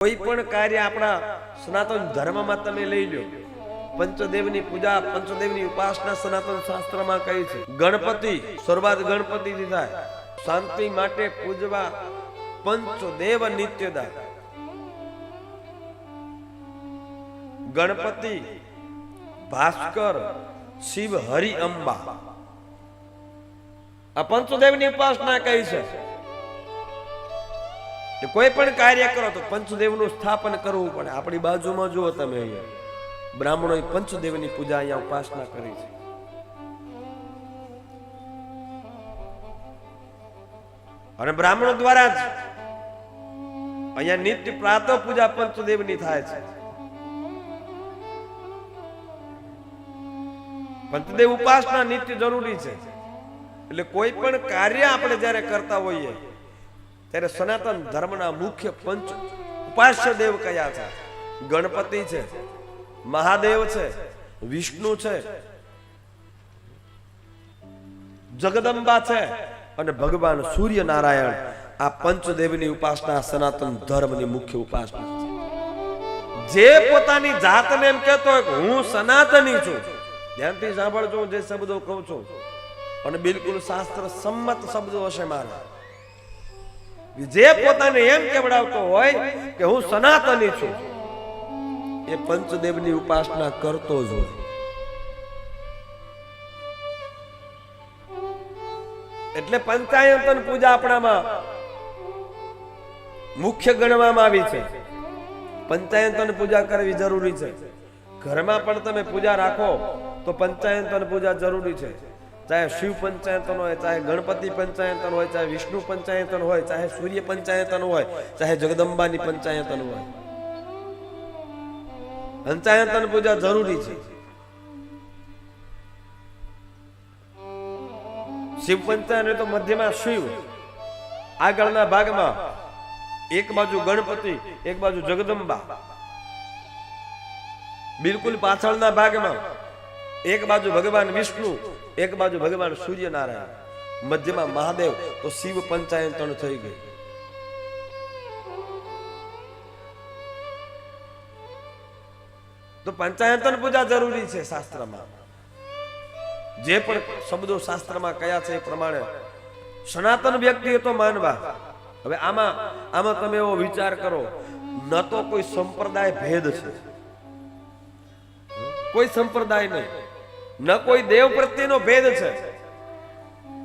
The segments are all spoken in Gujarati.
કોઈ પણ કાર્ય આપણા સનાતન ધર્મમાં તમે લઈ લો પંચદેવની પૂજા, પંચદેવની ઉપાસના સનાતન શાસ્ત્રમાં કહી છે. ગણપતિ, શરૂઆત ગણપતિથી થાય. શાંતિ માટે પૂજવા પંચદેવ નિત્યદા ગણપતિ, ભાસ્કર, શિવ હરિ અંબા. આ પંચદેવની ઉપાસના કહી છે. એટલે કોઈ પણ કાર્ય કરો તો પંચદેવનું સ્થાપન કરવું પડે. આપણી બાજુમાં જુઓ તમે અહીંયા. બ્રાહ્મણોએ પંચદેવની પૂજા અહીંયા ઉપાસના કરી છે. અને બ્રાહ્મણો દ્વારા જ અહીંયા નિત્ય પ્રાતઃ પૂજા પંચદેવની થાય છે. પંચદેવ ઉપાસના નિત્ય જરૂરી છે. એટલે કોઈ પણ કાર્ય આપણે જ્યારે કરતા હોઈએ ત્યારે સનાતન ધર્મના મુખ્ય પંચ ઉપાસ્ય દેવ કયા છે? ગણપતિ છે, મહાદેવ છે, વિષ્ણુ છે, જગદંબા છે અને ભગવાન સૂર્યનારાયણ આ પંચદેવની ઉપાસના સનાતન ધર્મની મુખ્ય ઉપાસના છે. જે પોતાની જાતને એમ કહેતો હોય કે હું સનાતની છું, ધ્યાનથી સાંભળજો, જે શબ્દો કહું છું. અને બિલકુલ શાસ્ત્ર સંમત શબ્દો હશે મારા. જે પોતાને એમ કેવડાવતો હોય કે હું સનાતની છું, એ પંચદેવની ઉપાસના કરતો જ હોય. એટલે પંચાયતન પૂજા આપણામાં મુખ્ય ગણવામાં આવી છે. પંચાયતન પૂજા કરવી જરૂરી છે. ઘરમાં પણ તમે પૂજા રાખો તો પંચાયતન પૂજા જરૂરી છે. ચાહે શિવ પંચાયતન હોય, ચાહે ગણપતિ પંચાયતન હોય, ચાહે વિષ્ણુ પંચાયતન હોય, ચાહે સૂર્ય પંચાયતન હોય, ચાહે જગદંબાની પંચાયતન હોય. પંચાયતન પૂજા જરૂરી છે. શિવ પંચાયત તો મધ્યમાં શિવ, આગળના ભાગમાં એક બાજુ ગણપતિ, એક બાજુ જગદંબા. બિલકુલ પાછળના ભાગમાં એક બાજુ ભગવાન વિષ્ણુ, એક બાજુ ભગવાન સૂર્યનારાયણ. મધ્યમાં મહાદેવ, તો શિવ પંચાયતન થઈ ગઈ. તો પંચાયતન પૂજા જરૂરી છે શાસ્ત્રમાં. જે પણ શબ્દો શાસ્ત્રમાં કયા છે એ પ્રમાણે સનાતન વ્યક્તિ તો માનવા. હવે આમાં આમાં તમે એવો વિચાર કરો, ન તો કોઈ સંપ્રદાય ભેદ છે. કોઈ સંપ્રદાય નહીં. ન કોઈ દેવ પ્રત્યેનો ભેદ છે.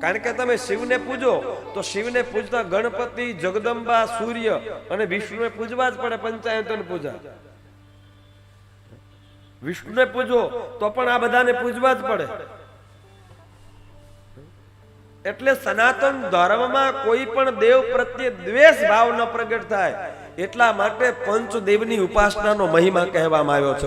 કારણ કે તમે શિવને પૂજો, તો શિવને પૂજતા ગણપતિ, જગદંબા, સૂર્ય અને વિષ્ણુને પૂજવા જ પડે, પંચાયતન પૂજા. વિષ્ણુને પૂજો, તો પણ આ બધાને પૂજવા જ પડે. એટલે સનાતન ધર્મમાં કોઈ પણ દેવ પ્રત્યે દ્વેષ ભાવ ન પ્રગટ થાય, એટલા માટે પંચદેવની ઉપાસનાનો મહિમા કહેવામાં આવ્યો છે.